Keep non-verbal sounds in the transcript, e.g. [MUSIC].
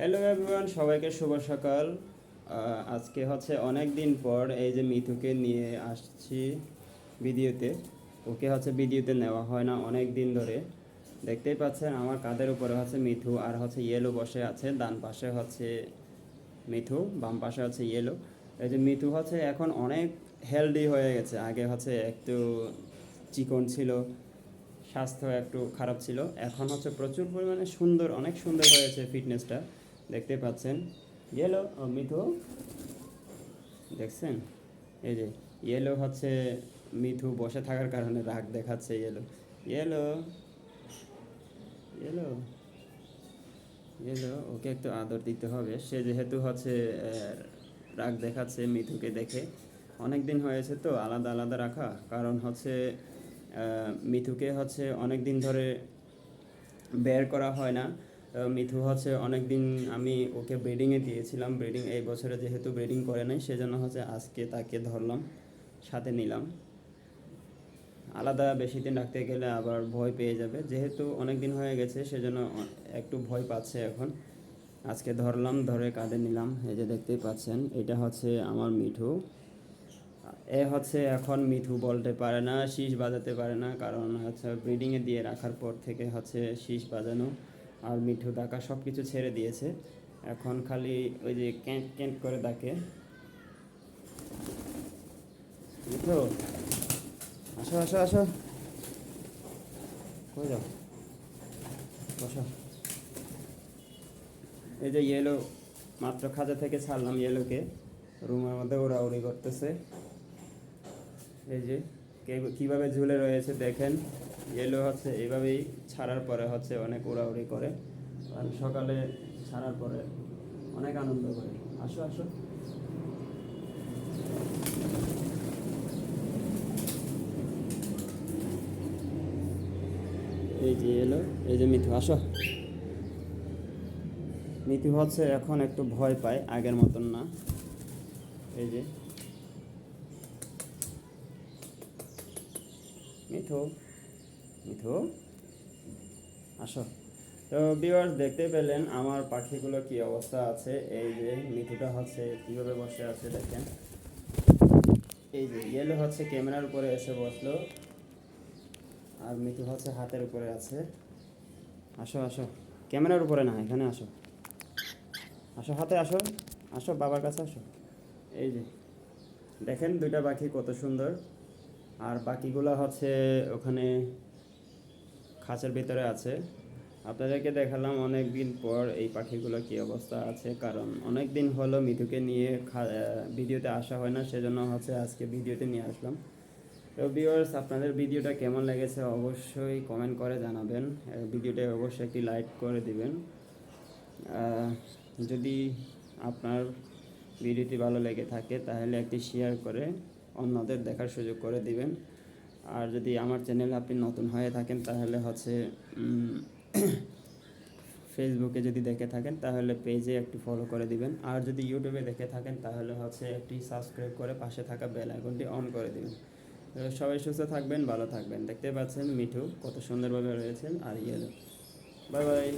Hello everyone সবাইকে শুভ সকাল। আজকে হচ্ছে অনেক দিন পর এই যে মিথুকে নিয়ে আসছি ভিডিওতে। ওকে হচ্ছে ভিডিওতে নেওয়া হয় না অনেক দিন ধরে। দেখতেই পাচ্ছেন আমার কাঁধের উপরে হচ্ছে মিথু আর হচ্ছে ইয়েলো বসে আছে। ডান পাশে হচ্ছে মিথু, বাম পাশে হচ্ছে ইয়েলো এই যে মিথু হচ্ছে এখন অনেক হেলদি হয়ে গেছে। আগে হচ্ছে একটু চিকন ছিল, স্বাস্থ্য একটু খারাপ ছিল। এখন হচ্ছে প্রচুর পরিমাণে সুন্দর, অনেক সুন্দর হয়েছে ফিটনেসটা দেখতে পাচ্ছেন? ইয়েলো মিথু দেখছেন? এই যে ইয়েলো হচ্ছে মিথু বসে থাকার কারণে রাগ দেখাচ্ছে yellow yellow yellow yellow okay একটু আদর দিতে হবে। সে যেহেতু হচ্ছে রাগ দেখাচ্ছে মিথুকে দেখে। অনেক দিন হয়েছে তো, আলাদা আলাদা রাখা। কারণ হচ্ছে মিথুকে হচ্ছে অনেক দিন ধরে বের করা হয় না। মিথু হচ্ছে অনেক দিন আমি ওকে ব্রিডিংয়ে দিয়েছিলাম। ব্রিডিং এই বছরে যেহেতু ব্রিডিং করে নাই, সেজন্য হচ্ছে আজকে তাকে ধরলাম, সাথে নিলাম। আলাদা বেশি দিন রাখতে গেলে আবার ভয় পেয়ে যাবে। যেহেতু অনেক দিন হয়ে গেছে, সেজন্য একটু ভয় পাচ্ছে এখন। আজকে ধরলাম, ধরে কাঁধে নিলাম, এই যে দেখতেই পাচ্ছেন, এটা হচ্ছে আমার মিঠু। এ হচ্ছে এখন মিঠু বলতে পারে না, শীষ বাজাতে পারে না, কারণ হচ্ছে ব্রিডিংয়ে দিয়ে রাখার পর থেকে হচ্ছে শীষ বাজানো। আর মিঠু ডাকা সব কিছু ছেড়ে দিয়েছে। এখন খালি ওই যে ক্যান্ট ক্যান্ট করে ডাকে। মিঠু, আসো আসো আসো। কই যাও? বসো। এই যে ইয়েলো মাত্র খাঁচা থেকে ছাড়লাম ইয়েলোকে রুমের মধ্যে ওরা উড়াউড়ি করতেছে। এই যে কীভাবে ঝুলে রয়েছে দেখেন। ইয়েলো হচ্ছে, এইভাবেই ছাড়ার পরে হচ্ছে অনেক উড়াউড়ি করে। আর সকালে ছাড়ার পরে অনেক আনন্দ করে। আসো আসো। এই যে এলো, এই যে মিথু আসো। মিথু হচ্ছে এখন একটু ভয় পায়, আগের মতন না। এই যে। মিঠু। মিঠু। আসো। তো ভিউয়ার্স দেখতে পেলেন আমার পাখিগুলো কি অবস্থা আছে। এই যে মিঠুটা হচ্ছে কীভাবে বসে আছে দেখেন। এই যে ইয়েলো হচ্ছে ক্যামেরার উপরে এসে বসল। আর মিঠু হচ্ছে হাতের উপরে আছে। আসো আসো। ক্যামেরার উপরে না, এখানে আসো। আসো, হাতে আসো। আসো, বাবার কাছে আসো। এই যে। দেখেন দুইটা পাখি কত সুন্দর। আর বাকিগুলো হচ্ছে ওখানে খাঁচার ভিতরে আছে। আপনাদেরকে দেখালাম অনেক দিন পর এই পাখিগুলো কি অবস্থা আছে, কারণ অনেক দিন হলো মিথুকে নিয়ে ভিডিওতে আসা হয় না, সেজন্য হচ্ছে আজকে ভিডিওতে নিয়ে আসলাম। তো ভিউয়ার্স আপনাদের ভিডিওটা কেমন লেগেছে অবশ্যই কমেন্ট করে জানাবেন। ভিডিওটা অবশ্যই একটি লাইক করে দিবেন। যদি আপনার ভিডিওটি ভালো লেগে থাকে, তাহলে একটি শেয়ার করে অন্যদের দেখার সুযোগ করে দিবেন। আর যদি আমার চ্যানেলে আপনি নতুন হয়ে থাকেন, তাহলে হচ্ছে ফেসবুকে [COUGHS] যদি দেখে থাকেন, তাহলে পেজে একটি ফলো করে দিবেন। আর যদি ইউটিউবে দেখে থাকেন, তাহলে হচ্ছে একটি সাবস্ক্রাইব করে পাশে থাকা বেল আইকনটি অন করে দিবেন। সবাই সুস্থ থাকবেন, ভালো থাকবেন। দেখতে পাচ্ছেন মিঠু, কত সুন্দরভাবে রয়েছেন। আর ইয়েলো। Bye bye